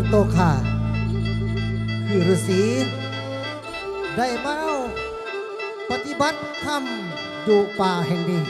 อันโตขาคือฤาษีได้มาปฏิบัติธรรมอยู่ป่าแห่งนี้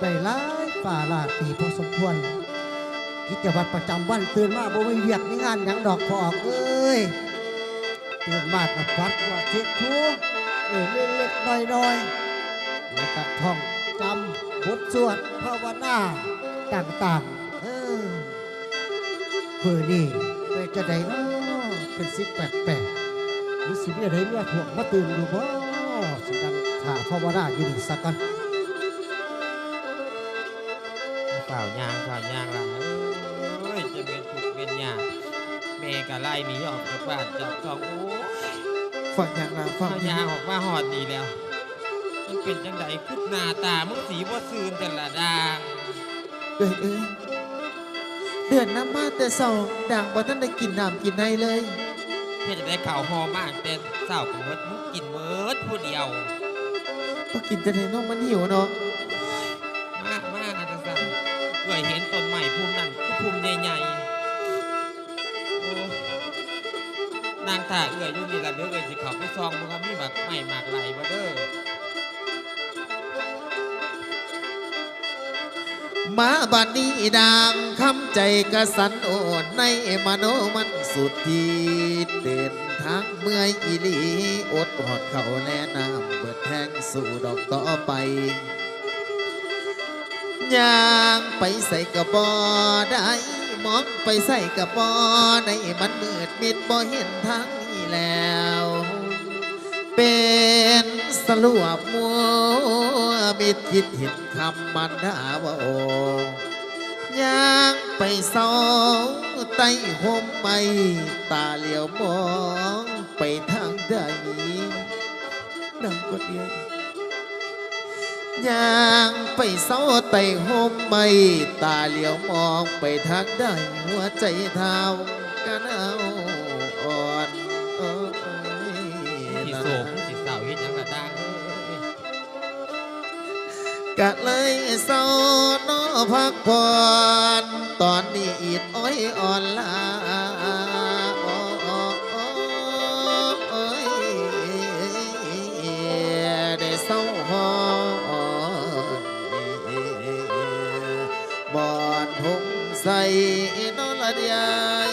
ได้หลายป่าลาปีพอสมควรกิจวัตรประจำวันตื่นมาบ่มีเวียกมีงานหยังดอกพอออกเอ้ยตื่นมากับวัดว่าเช็ดทูเออเล็กๆน้อยๆแล้วก็ท่องจำบทสวดภาวนาต่างๆ เออเพื่อนี่ ไปจะได้เนาะเป็นสิแปลกๆหรือสิมีอะไรเมื่อถ่วงมาตื่นอยู่บ่สิดังข่าภาวนาอยู่นี่สักกันฝ่าวยางฝ่าวยางละเอ้ยจะเป็นถูกเป็นยากแม่ก็ไล่หนีออกจากบ้านจากช่องโอ้ยฟังอย่างไรฟังฝ่าวยางออกมาหอดดีแล้วมันเป็นจังไดคือหน้าตามึงสีบ่ซื่นแต่ละดางเอ้ยเอ้ย เดือนน้ำมาแต่เศร้าด่างบ่ท่านได้กินน้ำกินในเลย เพื่อจะได้ข่าวหอมากแต่เศร้ากับเมิดมึงกินเมิดผู้เดียว ก็กินแต่ในน้องมันหิวเนาะมากมากอาจารย์สั่งเคยเห็นต้นใหม่ภูมินั่นภูมิใหญ่ๆโอ้นางท่าเอื้อยอยู่นี่ละเด้อเอ้ยสิเขาไปซองมึงมีแบบใหม่หมากไหลบ่เด้อ มาบัดนี้ดังคำใจกระสันโอนในมโนมันสุดที่เดินทางเมื่อยอีลีอดหอดเขาแนะนำเบิดแทงสู่ดอกต่อไปย่างไปใส่กระบอได้มองไปใส่กระบอในมันมืดมิดบ่เห็นทางนี้แล้ว เป็นสลัวมัว มิดคิดเห็นคำมันดาว่าโย่าง ไปเศร้าใต้ห่มไม่ตาเหลียวมองไปทางใดดังก็เดียวย่างไปเศร้าไต่ห่มไม่ตาเหลียวมองไปทางใดหัวใจเท้ากันเอาอ่อนเอ้ยสิโศกสิเศร้าเฮ็ดหยัง กะเลยเศร้าเนอพักผ่อนตอนนี้อีดอ้อยอ่อนลาโอ้โอ้โอ้โอ้ยได้เศร้าหอนบอนทงใส่นอละยา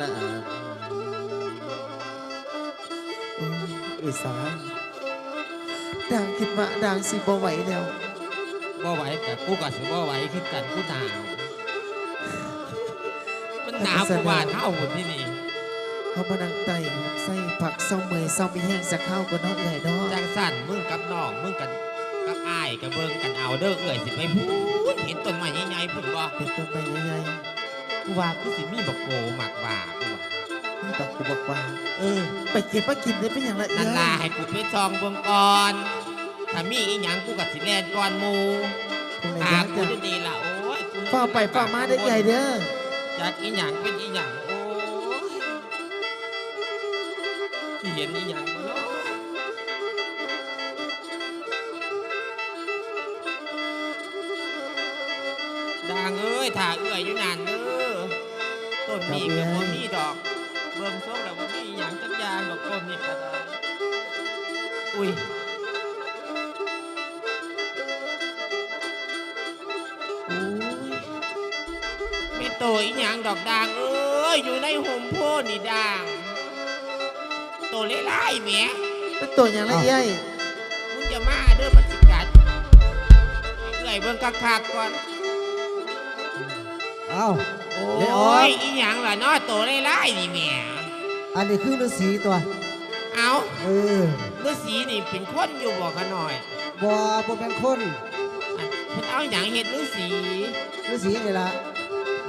ลัดนาอีสานดังคิดว่าดังสิบ่ไหวแล้วบ่ไหวแต่กูก็สิบ่ไหวคือกันกูหนาวมันหนาวกว่าบ้านเฮาพุ่นที่นี่เขามานั่งไต่ใส่ผักเศร้าเมยเศร้ามีแห้งจะเข้าก็นอกใหญ่ดอกจังสั่นมึงกับน้องมึงกันกับอ้ายกับเบิ่งกันเอาเด้อเอ้ยสิไปพูดเห็นต้นไม้ใหญ่ๆพุ่นบ่เป็นต้นไม้ใหญ่ กูว่ากูสิมีบักโกหมักว่ากูว่าๆนี่บักกูบักว่า เออ ไปเก็บมากินได้เป็นอย่างไรนั่นล่ะให้กูไปซองเบิ่งก่อนถ้ามีอีหยังกูก็สิแล่นก่อนหมู่ตรงไหนหานะกูจ๊ะจะดีล่ะโอ้ยกูฝ้าไปฝ้ามาได้ใหญ่เด้อจักอีหยังเป็นอีหยังโอ้ยสิเห็นอีหยังบ่เนาะดังเอ้ยถ้าเอื้อยอยู่นานเด้อ ต้นนี้ก็บ่มีดอก เบิ่งทรงแล้วบ่มีหยังจักอย่างดอกต้นนี้ก็ได้อุ้ยอุ้ยมีโตอีหยังดอกด่างเอ้ยอยู่ในห่มโพธิ์นี่ด่างโตเล่ๆแหมเป็นตัวอย่างไรใหญ่มึงจะมาเด้อมันสิกัดเอื้อยเบิ่งคักๆก่อนเอ้าโอไม่ออ้กยอีหยังล่ะเนาะโตเล่ๆนี่แหมอันนี้คือฤาษีตัว เอาเออฤาษีนี่เป็นคนอยู่บ่กันหน่อยบ่บ่เป็นคนอันเพิ่นเอาหยังเฮ็ดฤาษีฤาษีนี่ล่ะ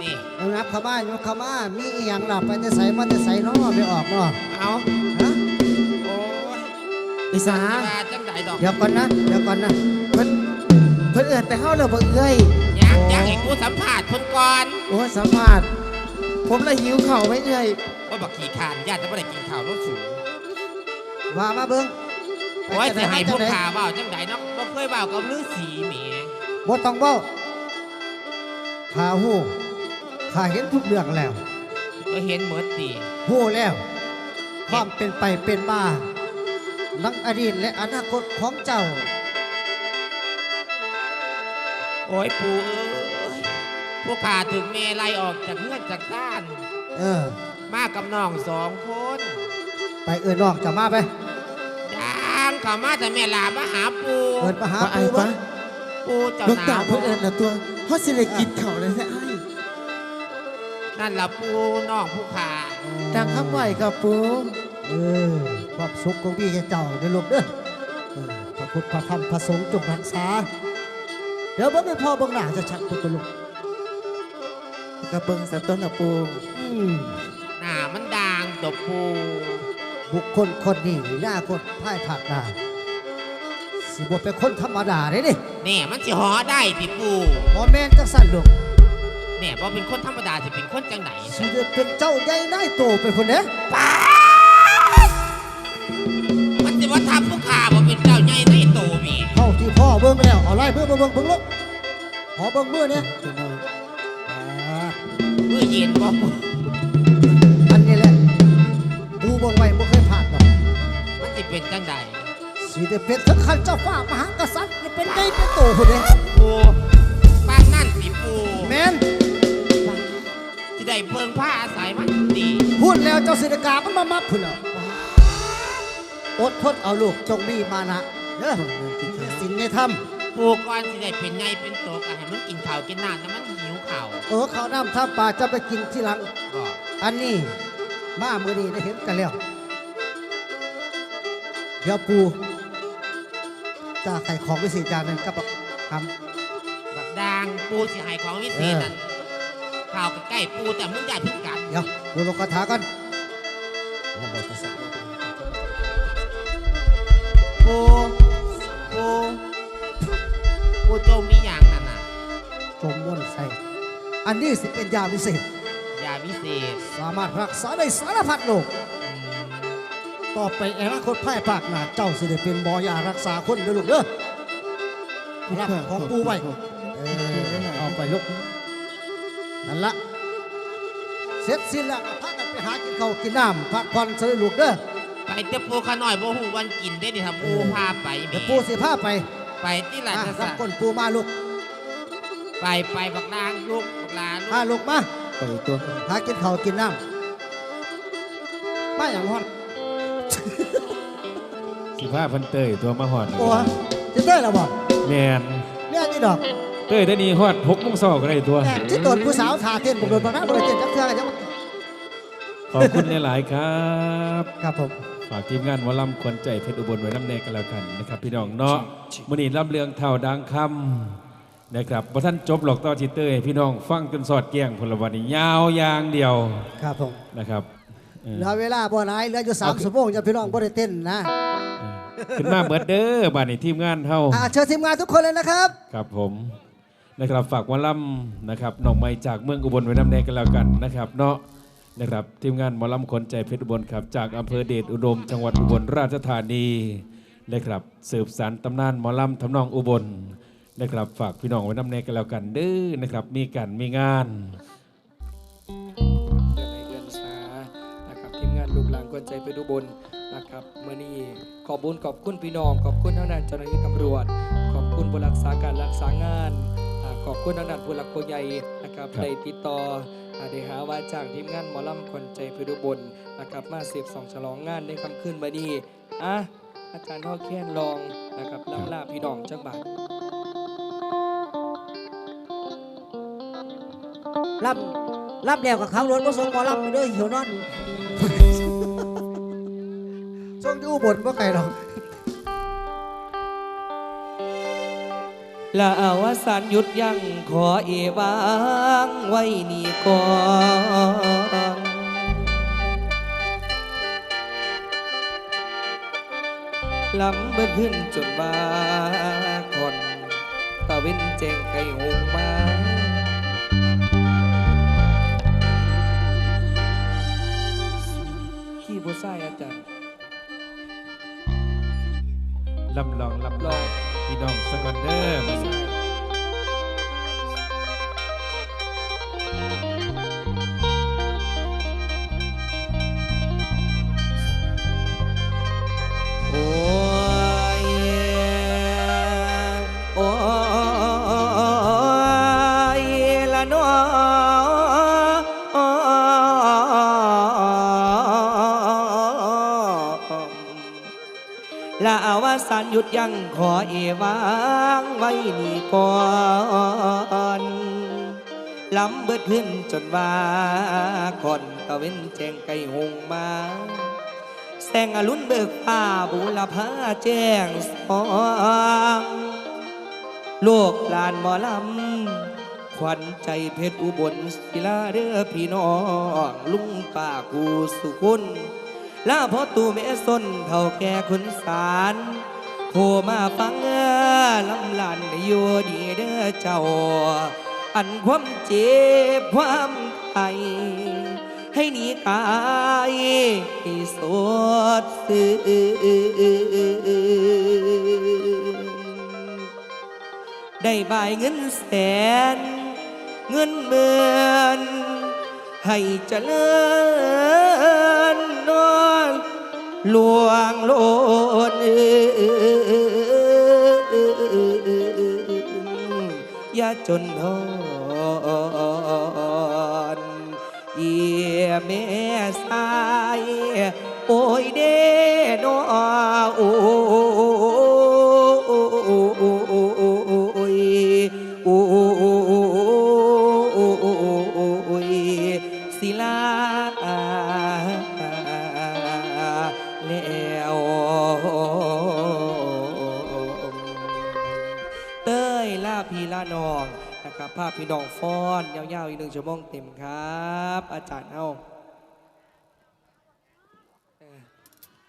นี่ เอานับเข้ามานับเข้ามามีอีหยังล่ะไปแต่ไสมาแต่ไสเนาะไปออกเนาะเอาฮะโอ้ยอีสาเวลาจังไดดอกเดี๋ยวก่อนนะ เดี๋ยวก่อนนะ เพิ่นเพิ่นเอิ้นแต่เฮาแล้วบ่เอ้ยอ ยากอยากให้กูสัมภาษณ์เพิ่นก่อนโอ้ยสัมภาษณ์ผมละหิวข้าวไหมเอ้ยบักขี่ขานญาติจะไม่ได้กินข้าวน้องสูงว่ามาเบิ่งโอ้ยไปสิให้พวกจังใดข่าเบาจังไดเนาะบ่เคยเบากับฤาษีแหมบ่ต้องเว้าข้าฮู้ข้าเห็นทุกเรื่องแล้วก็เห็นหมดติฮู้แล้ว ความเป็นไปเป็นมาทั้งอดีตและอนาคตของเจ้า โอ้ยปู่เอ้ยพวกข่าถึงแม่ไล่ออกจากเงื่อนจากด้าน เออ มากับน้องสองคนไปเอิ้นน้องจะมาไปดังเข้ามาแต่แม่ลามาหาปู่เอิ้นมาหาว่าไอ้ปู่ปะเบิ่งปู่เจ้าลูกหนาตาวเพื่อนเอิญนะตัวเขาสิได้กินข้าวเลยแท้ไอ้นั่นล่ะปู่น้องผู้ข่าดังคำไหวกับปูเออความสุขของพี่เจ้าเด้อลูกเด้อเออพระพุทธพระธรรมพระสงฆ์จงรักษา เดี๋ยวเบิ่งให้พ่อเบิ่งหน้าจะชัดพุทธลูกกระเบิงสัตว์ต้นนะปูอืมหน้ามันด่างตบปู่บุคคลคนนี้หน้าคนพ่ายผาดหน้าสิบ่เป็นคนธรรมดาเด้นี่แน่มันสิหอได้ติปู่บ่แม่นจังสั่นลูกแน่บ่เป็นคนธรรมดาสิเป็นคนจังไหนสิได้เป็นเจ้าใหญ่นายโตเป็นคนเด้มันสิว่าทำผู้ข่าบ่เป็นเจ้าใหญ่ในโตแมีเท่าที่พ่อเบิ่งแล้วเอาไล่เบิ่งเบิ่งเบิ่งเบิ่งลูกขอเบิ่งมือเนี่ยพี่น้องอ่ามือเย็นบ่ปู่อันนี้แหละดูเบิ่งไว้บ่เคยผ่านหรอกมันสิเป็นจังใดสิได้เป็นถึงขั้นเจ้าฟ้ามหากษัตริย์เป็นใหญ่เป็นโตคนเด้ปู่ปานนั่นสิปู่แม่นสิได้เพิ่งผ้าอาศัยมันดีพูดแล้วเจ้าสิไดกามันมามับพุ่นแล้วอดทนเอาลูกจงมีมานะ เด้อขอบคุณพี่ครับสิ่งในธรรมปู่ก่อนสิได้เป็นใหญ่เป็นโตก็ให้มันกินข้าวกินน้ำแต่มันหิวข้าวเออข้าวน้ำท่าปลาจะไปกินที่หลัง ก็อันนี้มาเมื่อนี้ได้เห็นกันแล้ว เดี๋ยวปูจะไข่ของวิเศษจานหนึ่งกับบักคบักดางปู่สิให้ของวิเศษนั่นข้าวก็ใกล้ปู่แต่มึงอย่าเพึ่งกัดำเดี๋ยวปูลงคาถากันปู่ ปู่ปู่โจมมีหยังนั่นน่ะจมม้วนใส่อันนี้สิเป็นยาวิเศษ ยาวิเศษ สามารถรักษาได้สารพัดโรคต่อไปอนาคตพ่ปากหนาเจ้าสิได้เป็นหมอยารักษาคนเด้อลูกเด้อรับของปูไว้เออเอาไปลูกนั่นละเสร็จสิ้นแล้วพากันไปหากินข้าวกินน้ำพักผ่อนเสยลูกเด้อ ไปเตะปูขาน้อยบ่ฮู้วันกินได้ดิครับปูพาไปแหมเดี๋ยวปูสิพาไปไปที่หลานอะจะรัสั่บก้นปูมาลูกไปไปบักนางลูกบักลาลูพากลูกมาไปตัวหากินข้าวกินน้ำมาอย่างฮอนสิพาเพันเตยตัวมาหอดโอ้จะได้แล้วบ่แมนแม่นี่ดอกเตยได้นี่ฮอดหกโมงเช้าก็ได้ตัวแม่ที่โดนผู้สาวทาเต้นผมโดนบางนัดบริเต้นจักเทื่อกันจังขอบคุณหลาย ๆ ครับ ครับผม ฝากทีมงานหมอลำควนใจเพชรอุบลไว้น้ำแนกันแล้วกันนะครับ พี่น้องเนาะมื่อนี้ลำเลืองเท่าดังคำนะครับพอท่านจบหลอกต่อทิเตอร์ให้พี่น้องฟังจนสอดแก้งพลวันนี้ยาวอย่างเดียวครับผมนะครับเออเหลือเวลาบ่หลายเหลืออยู่สามชั่วโมงจะพี่น้องบ่ได้เต้นนะขึ้นมาเบิดเด้อบ้านนี้ทีมงานเท่าอ่าเชิญทีมงานทุกคนเลยนะครับ ครับผมนะครับฝากหมอลำนะครับน้องไม้จากเมืองอุบลไว้น้ำแนกันแล้วกันนะครับเนาะ นะครับทีมงานหมอลำคนใจเพชรอุบลครับ จากอำเภอเดชอุดม จังหวัดอุบลราชธานีนะครับสืบสานตำนานหมอลำทำนองอุบลนะครับฝากพี่น้องไว้น้ำแนกันแล้วกันเด้อนะครับ มีกันมีงานเดือนในเดือนสานะครับทีมงานลูกหลานกวนใจไปดูบนนะครับเมื่อนี้ขอบบุญขอบคุณพี่น้องขอบคุณทางด้านเจ้าหน้าที่ตำรวจ ขอบคุณผู้รักษาการรักษางานอ่าขอบคุณทางด้านผู้หลักผู้ใหญ่นะครับครับได้ติดต่อ อ่าได้หาว่าจ้างทีมงานหมอลำคนใจไปดูบนนะครับมาเสียบสองฉลองงานในคำขึ้นมาดีอะอาจารย์พ่อแค้นลองนะครับล่ำลาพี่น้องจังบาทรับรับแล้วกับเขารถมาส่งหมอรับไปด้วยหิวนอนส่งอยู่อุบนว่าไกลหรอก และอาวสันหยุดยังขอเอวางไว้นี่ก่อนลำเบิดขึ้นจนมาคนตะวินเจงไก่หงมาขี้บุษายอาจารย์ลำลองลำลอง พี่น้องสักคนเด้อ สานหยุดยังขอเอวางไว้นี่ก่อนลำเบิดขึ้นจนว่าก่อนตะเว้นแจงไก่หงมาแสงอรุณเบิกฟ้าบุรพาแจ้งสองโลกลานหมอลำ ขวัญใจเพชรอุบลศิลาเด้อพี่น้อง ลุงป้ากูสุคุณ ลาพ่อตู่แม่ส้นเท่าแก่คุณสารโทรมาฟังลำลันอยู่ดีเด้อเจ้า อันความเจ็บความไอให้หนีตายให้สดสื่ได้บายเงินแสน เงินหมื่นให้เจริญ ลวงลนอย่าจนทนเอียแม่สายโอ้ยเด้นอโอ้ยโอ้ ภาพพี่น้องฟ้อนยาวๆอีกหนึ่งชั่วโมงเต็มครับ อาจารย์เฮา